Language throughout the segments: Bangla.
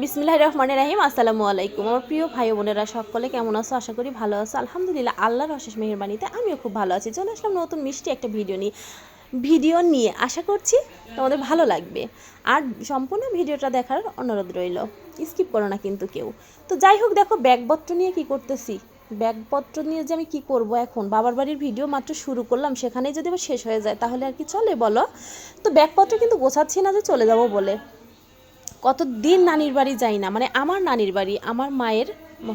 বিসমিল্লাহ রহমানের রাহিম আসসালামু আলাইকুম। আমার প্রিয় ভাই বোনেরা, সকলে কেমন আছো? আশা করি ভালো আছো। আলহামদুলিল্লাহ, আল্লাহর অশেষ মেহরবানিতে আমিও খুব ভালো আছি। চলে আসলাম নতুন মিষ্টি একটা ভিডিও নিয়ে ভিডিও নিয়ে। আশা করছি তোমাদের ভালো লাগবে। আর সম্পূর্ণ ভিডিওটা দেখার অনুরোধ রইল। স্কিপ করো না কিন্তু কেউ। তো যাই হোক, দেখো, ব্যাগপত্র নিয়ে কি করতেছি? ব্যাগপত্র নিয়ে যে আমি কি করব এখন? বাবার বাড়ির ভিডিও মাত্র শুরু করলাম, সেখানেই যদি আবার শেষ হয়ে যায়, তাহলে আর কি চলে বলো? তো ব্যাগপত্র কিন্তু গোছাচ্ছি না যে চলে যাব বলে। কতদিন নানির বাড়ি যাই না? মানে আমার নানির বাড়ি আমার মায়ের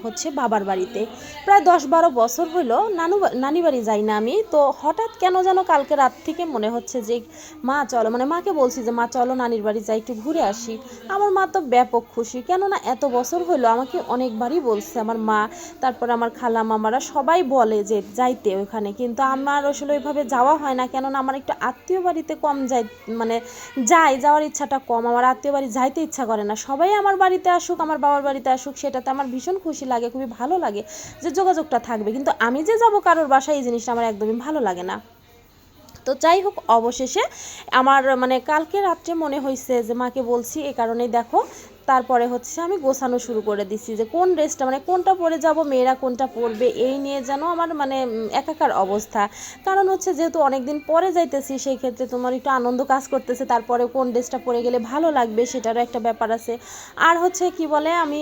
হচ্ছে বাবার বাড়িতে। প্রায় দশ বারো বছর হলো নানু নানি বাড়ি যাই না আমি। তো হঠাৎ কেন যেন কালকে রাত থেকে মনে হচ্ছে যে, মা, চলো। মানে মাকে বলছি যে, মা, চলো নানির বাড়ি যাই, একটু ঘুরে আসি। আমার মা তো ব্যাপক খুশি। কেননা এত বছর হলো আমাকে অনেকবারই বলছে আমার মা, তারপর আমার খালা মামারা সবাই বলে যে, যাইতে ওখানে। কিন্তু আমার আসলে ওইভাবে যাওয়া হয় না। কেননা আমার একটু আত্মীয় বাড়িতে কম যাই মানে যাই, যাওয়ার ইচ্ছাটা কম। আমার আত্মীয় বাড়ি যাইতে ইচ্ছা করে না। সবাই আমার বাড়িতে আসুক, আমার বাবার বাড়িতে আসুক, সেটাতে আমার ভীষণ খুশি। লাগে, খুবই ভালো লাগে যে যোগাযোগটা থাকবে। কিন্তু আমি যে যাব কারোর বাসায়, এই জিনিসটা আমার একদমই ভালো লাগে না। তো যাই হোক, অবশেষে আমার মানে কালকে রাত্রে মনে হয়েছে যে মাকে বলছি, এ কারণে দেখো তারপরে হচ্ছে আমি গোছানো শুরু করে দিছি যে কোন ড্রেসটা মানে কোনটা পরে যাব, মেয়েরা কোনটা পরবে, এই নিয়ে যেন আমার মানে একাকার অবস্থা। কারণ হচ্ছে যেহেতু অনেক দিন পরে যাইতেছি, সেই ক্ষেত্রে তোমার একটু আনন্দ কাজ করতেছে, তারপরে কোন ড্রেসটা পরে গেলে ভালো লাগবে সেটারও একটা ব্যাপার আছে। আর হচ্ছে কি বলে, আমি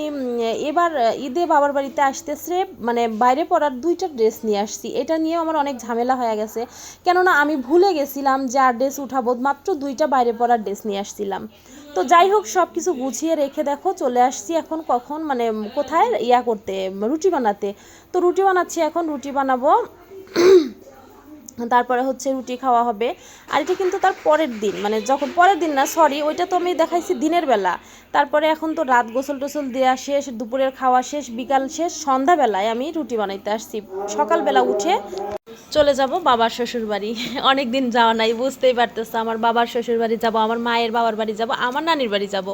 এবার, ঈদে বাবার বাড়িতে আসতেছে মানে বাইরে পরার দুইটা ড্রেস নিয়ে আসছি। এটা নিয়েও আমার অনেক ঝামেলা হয়ে গেছে। কেননা আমি ভুলে গেছিলাম যে আর ড্রেস উঠাবো, মাত্র দুইটা বাইরে পরার ড্রেস নিয়ে আসছিলাম। তো যাই হোক সব কিছু গুছিয়ে রেখে দেখো, চলে আসছি এখন কখন মানে কোথায় ইয়া করতে, রুটি বানাতে। তো রুটি বানাচ্ছি এখন, রুটি বানাবো। তারপরে হচ্ছে রুটি খাওয়া হবে। আর এটা কিন্তু তার পরের দিন মানে যখন পরের দিন না সরি ওইটা তো আমি দেখাইছি দিনের বেলা। তারপরে এখন তো রাত গোসল টোসল দেওয়া শেষ, দুপুরের খাওয়া শেষ, বিকাল শেষ, সন্ধ্যাবেলায় আমি রুটি বানাইতে আসছি। সকালবেলা উঠে চলে যাব বাবার শ্বশুর বাড়ি অনেক দিন যাওয়া নাই, বুঝতেই পারতেছে, আমার বাবার শ্বশুর বাড়ি যাব, আমার মায়ের বাবার বাড়ি যাব, আমার নানির বাড়ি যাব।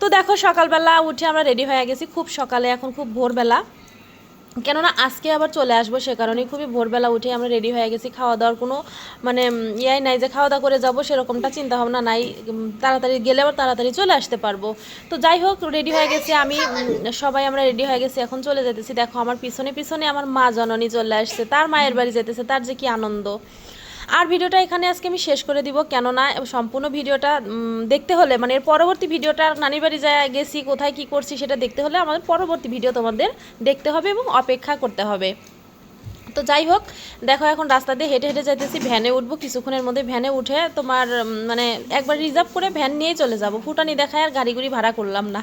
তো দেখো সকালবেলা উঠে আমরা রেডি হয়ে গেছি, খুব সকালে, এখন খুব ভোরবেলা। কেননা আজকে আবার চলে আসব সে কারণে খুবই ভোরবেলা উঠে আমরা রেডি হয়ে গেছি, খাওয়া দাওয়ার কোনো মানে ইয়াই নাই যে খাওয়া দাওয়া করে যাব সেরকমটা চিন্তা ভাবনা নাই তাড়াতাড়ি গেলে আবার তাড়াতাড়ি চলে আসতে পারব। তো যাই হোক রেডি হয়ে গেছি আমি সবাই আমরা রেডি হয়ে গেছি, এখন চলে যেতেছি। দেখো, আমার পিছনে পিছনে আমার মা জননী চলে আসছে, তার মায়ের বাড়ি যেতেছে, তার যে কি আনন্দ। আর ভিডিওটা এখানে আজকে আমি শেষ করে দিব, কেননা সম্পূর্ণ ভিডিওটা দেখতে হলে মানে এর পরবর্তী ভিডিওটা নানির বাড়ি যায়, গেছি, কোথায় কি করছি সেটা দেখতে হলে আমাদের পরবর্তী ভিডিও তোমাদের দেখতে হবে এবং অপেক্ষা করতে হবে। তো যাই হোক, দেখো এখন রাস্তা দিয়ে হেঁটে হেঁটে যাইতেছি, ভ্যানে উঠবো, কিছুক্ষণের মধ্যে ভ্যানে উঠে তোমার মানে একবার রিজার্ভ করে ভ্যান নিয়েই চলে যাব। ফুটানি দেখায় আর গাড়ি গুড়ি ভাড়া করলাম না।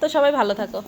তো সবাই ভালো থাকো।